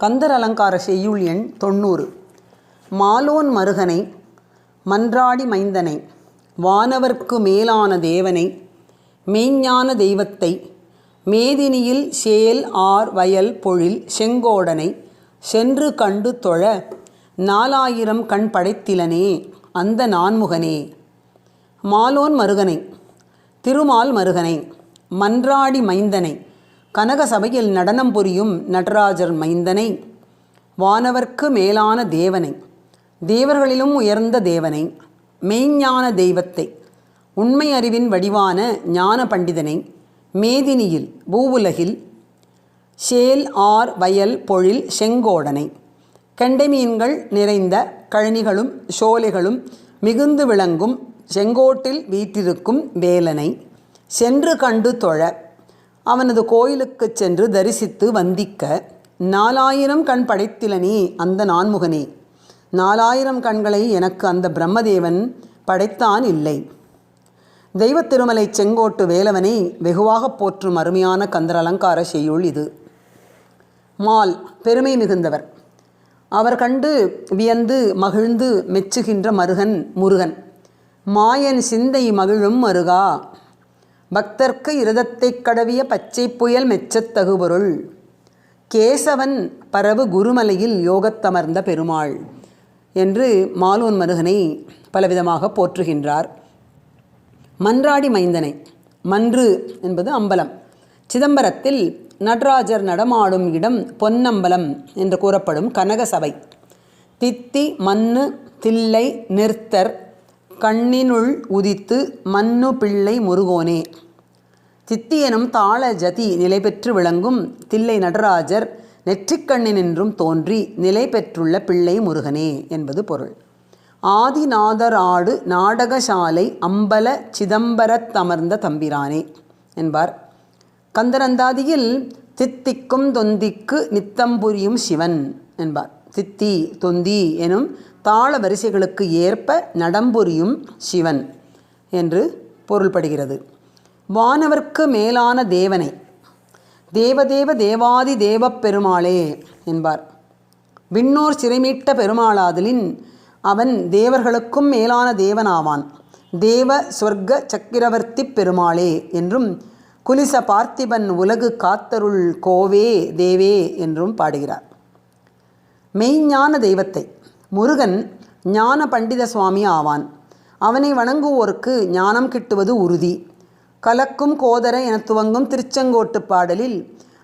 கந்தர் அலங்கார செய்யுள் எண் தொண்ணூறு. மாலோன் மருகனை மன்றாடி மைந்தனை வானவர்க்கு மேலான தேவனை மெய்ஞான தெய்வத்தை மேதினியில் சேல் ஆர் வயல் பொழில் செங்கோடனை சென்று கண்டு தொழ நாலாயிரம் கண் படைத்திலனே அந்த நான்முகனே. மாலோன் மருகனை திருமால் மருகனை மன்றாடி மைந்தனை கனக சபையில் நடனம் புரியும் நடராஜர் மைந்தனை வானவர்க்கு மேலான தேவனை தேவர்களிலும் உயர்ந்த தேவனை மெய்ஞான தெய்வத்தை உண்மை அறிவின் வடிவான ஞான பண்டிதனை மேதினியில் பூவுலகில் சேல் ஆர் வயல் பொழில் செங்கோடனை கெண்டை மீன்கள் நிறைந்த கழனிகளும் சோலைகளும் மிகுந்து விளங்கும் செங்கோட்டில் வீற்றிருக்கும் வேலனை சென்று கண்டு தொழ அவனது கோயிலுக்குச் சென்று தரிசித்து வந்திக்க நாலாயிரம் கண் படைத்திலனே அந்த நான்முகனே. நாலாயிரம் கண்களை எனக்கு அந்த பிரம்மதேவன் படைத்தான் இல்லை. தெய்வத் திருமலை செங்கோட்டு வேலவனை வெகுவாகப் போற்றும் அருமையான கந்தர் அலங்கார செய்யுள் இது. மால் பெருமை மிகுந்தவர். அவர் கண்டு வியந்து மகிழ்ந்து மெச்சுகின்ற மருகன் முருகன். மாயன் சிந்தை மகிழும் மருகா. பக்தர்க்கு இருதத்தைக் கடவிய பச்சை புயல் மெச்சத்தகுபொருள் கேசவன் பரவு குருமலையில் யோகத்தமர்ந்த பெருமாள் என்று மாலோன் மருகனை பலவிதமாக போற்றுகின்றார். மன்றாடி மைந்தனை மன்று என்பது அம்பலம். சிதம்பரத்தில் நடராஜர் நடமாடும் இடம் பொன்னம்பலம் என்று கூறப்படும் கனக சபை தித்தி மண்ணு தில்லை நிறுத்தர் கண்ணினுள் உதித்து மன்னு பிள்ளை முருகோனே. சித்தியனும் தாள ஜதி நிலை பெற்று விளங்கும் தில்லை நடராஜர் நெற்றிக்கண்ணினின்றும் தோன்றி நிலை பெற்றுள்ள பிள்ளை முருகனே என்பது பொருள். ஆதிநாதர் ஆடு நாடகசாலை அம்பல சிதம்பரத்தமர்ந்த தம்பிரானே என்பார். கந்தரந்தாதியில் தித்திக்கும் தொந்திக்கு நித்தம் புரியும் சிவன் என்பார். தித்தி தொந்தி எனும் தாள வரிசைகளுக்கு ஏற்ப நடம்புரியும் சிவன் என்று பொருள்படுகிறது. வானவர்க்கு மேலான தேவனை தேவதேவ தேவாதி தேவப் பெருமாளே என்பார். விண்ணோர் சிறைமீட்ட பெருமாளாதலின் அவன் தேவர்களுக்கும் மேலான தேவனாவான். தேவ சொர்க்க சக்கிரவர்த்தி பெருமாளே என்றும் குலிச பார்த்திபன் உலகு காத்தருள் கோவே தேவே என்றும் பாடுகிறார். மெய்ஞான தெய்வத்தை. முருகன் ஞான பண்டித சுவாமி ஆவான். அவனை வணங்குவோருக்கு ஞானம் கிட்டுவது உறுதி. கலக்கும் கோதர என துவங்கும் திருச்செங்கோட்டு பாடலில்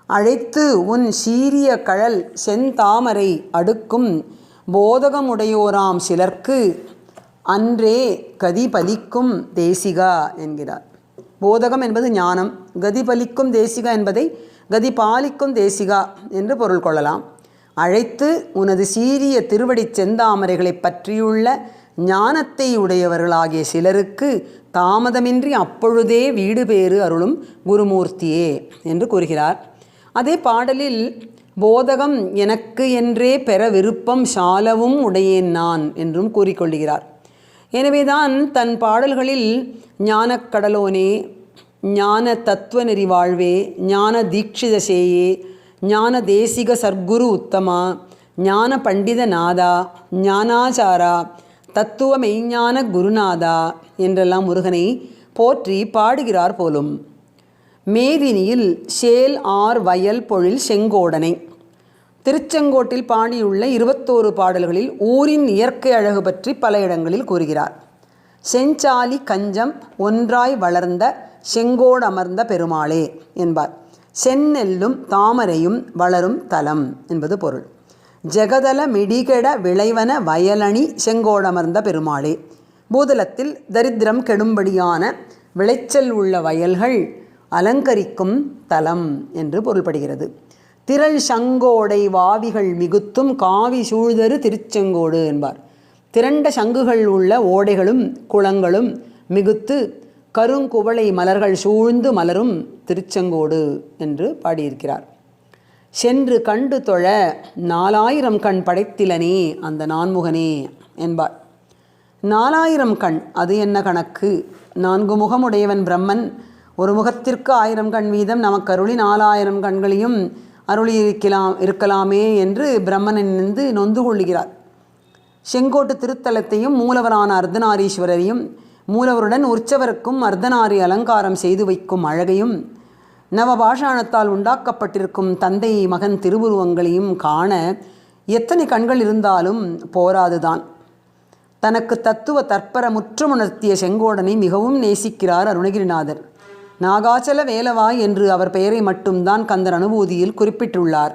அழைத்து உன் சீரிய கழல் செந்தாமரை அடுக்கும் போதகமுடையோராம் சிலர்க்கு அன்றே கதிபலிக்கும் தேசிகா என்கிறார். போதகம் என்பது ஞானம் கதிபலிக்கும் தேசிகா என்பதை கதிபாலிக்கும் தேசிகா என்று பொருள் கொள்ளலாம். அழைத்து உனது சீரிய திருவடிச் செந்தாமரைகளைப் பற்றியுள்ள ஞானத்தை உடையவர்களாகிய சிலருக்கு தாமதமின்றி அப்பொழுதே வீடு பேறு அருளும் குருமூர்த்தியே என்று கூறுகிறார். அதே பாடலில் போதகம் எனக்கு என்றே பெற விருப்பம் சாலவும் உடையேன் நான் என்றும் கூறிக்கொள்கிறார். எனவேதான் தன் பாடல்களில் ஞானக்கடலோனே ஞான தத்துவ நெறி வாழ்வே ஞான தீட்சிதசேயே ஞான தேசிக சர்க்குரு உத்தமா ஞான பண்டித நாதா ஞானாச்சாரா தத்துவ மெய்ஞான குருநாதா என்றெல்லாம் முருகனை போற்றி பாடுகிறார் போலும். மேதினியில் ஷேல் ஆர் வயல் பொழில் செங்கோடனை. திருச்செங்கோட்டில் பாடியுள்ள இருபத்தோரு பாடல்களில் ஊரின் இயற்கை அழகு பற்றி பல இடங்களில் கூறுகிறார். செஞ்சாலி கஞ்சம் ஒன்றாய் வளர்ந்த செங்கோடமர்ந்த பெருமாளே என்பார். செந்நெல்லும் தாமரையும் வளரும் தலம் என்பது பொருள். ஜெகதல மிடிகெட விளைவன வயலணி செங்கோடமர்ந்த பெருமாளே. பூதலத்தில் தரித்திரம் கெடும்படியான விளைச்சல் உள்ள வயல்கள் அலங்கரிக்கும் தலம் என்று பொருள்படுகிறது. திரள் சங்கோடை வாவிகள் மிகுத்தும் காவி சூழ்தரு திருச்செங்கோடு என்பார். திரண்ட சங்குகள் உள்ள ஓடைகளும் குளங்களும் மிகுத்து கருங்குவளை மலர்கள் சூழ்ந்து மலரும் திருச்செங்கோடு என்று பாடியிருக்கிறார். சென்று கண்டு தொழ நாலாயிரம் கண் படைத்திலனே அந்த நான்முகனே என்பார். நாலாயிரம் கண் அது என்ன கணக்கு? நான்கு முகமுடையவன் பிரம்மன் ஒரு முகத்திற்கு ஆயிரம் கண் வீதம் நமக்கருளி நாலாயிரம் கண்களையும் அருளியிருக்கலாம் இருக்கலாமே என்று பிரம்மனை நின்று நொந்து கொள்கிறார் செங்கோட்டு திருத்தலத்தையும் மூலவரான அர்த்தநாரீஸ்வரரையும் மூலவருடன் உற்சவருக்கும் அர்த்தநாரி அலங்காரம் செய்து வைக்கும் அழகையும் நவபாஷாணத்தால் உண்டாக்கப்பட்டிருக்கும் தந்தை மகன் திருவுருவங்களையும் காண எத்தனை கண்கள் இருந்தாலும் போராதுதான். தனக்கு தத்துவ தற்பர முற்றுமுணர்த்திய செங்கோடனை மிகவும் நேசிக்கிறார் அருணகிரிநாதர். நாகாச்சல வேலவா என்று அவர் பெயரை மட்டும்தான் கந்தர் அனுபூதியில் குறிப்பிட்டுள்ளார்.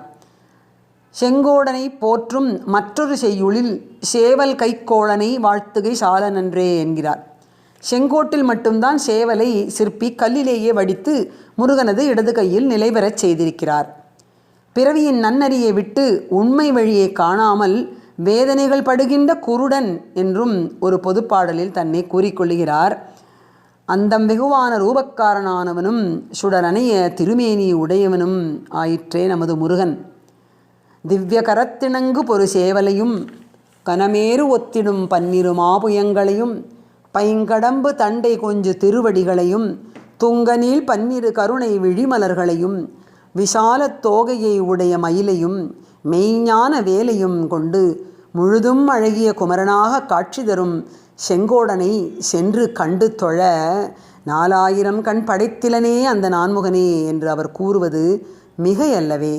செங்கோடனை போற்றும் மற்றொரு செய்யுளில் சேவல் கைக்கோளனை வாழ்த்துகை சால நன்றே என்கிறார். செங்கோட்டில் மட்டும்தான் சேவலை சிற்பி கல்லிலேயே வடித்து முருகனது இடது கையில் நிலைபெறச் செய்திருக்கிறார். பிறவியின் நன்னறியை விட்டு உண்மை வழியை காணாமல் வேதனைகள் படுகின்ற குருடன் என்றும் ஒரு பொதுப்பாடலில் தன்னை கூறிக்கொள்கிறார் அந்தம் வெகுவான ரூபக்காரனானவனும் சுடரணைய திருமேனி உடையவனும் ஆயிற்றே நமது முருகன். திவ்ய கரத்திணங்கு பொறு சேவலையும் கனமேறு ஒத்திடும் பன்னிரு மாபுயங்களையும் பைங்கடம்பு தண்டை கொஞ்சு திருவடிகளையும் துங்கநீள் பன்னிரு கருணை விழிமலர்களையும் விசாலத் தோகையை உடைய மயிலையும் மெய்ஞான வேலையும் கொண்டு முழுதும் அழகிய குமரனாக காட்சி தரும் செங்கோடனை சென்று கண்டு தொழ நாலாயிரம் கண் படைத்திலனே அந்த நான்முகனே என்று அவர் கூறுவது மிகையல்லவே.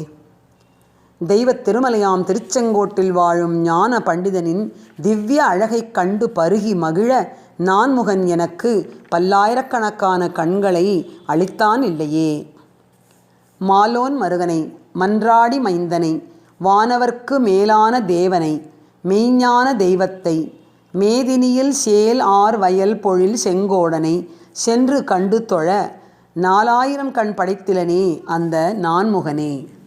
தெய்வத் திருமலையாம் திருச்செங்கோட்டில் வாழும் ஞான பண்டிதனின் திவ்ய அழகைக் கண்டு பருகி மகிழ நான்முகன் எனக்கு பல்லாயிரக்கணக்கான கண்களை அளித்தான் இல்லையே. மாலோன் மருகனை மன்றாடி மைந்தனை வானவர்க்கு மேலான தேவனை மெய்ஞான தெய்வத்தை மேதினியில் சேல் ஆர் வயல் பொழில் செங்கோடனை சென்று கண்டு தொழ நாலாயிரம் கண் படைத்திலனே அந்த நான்முகனே.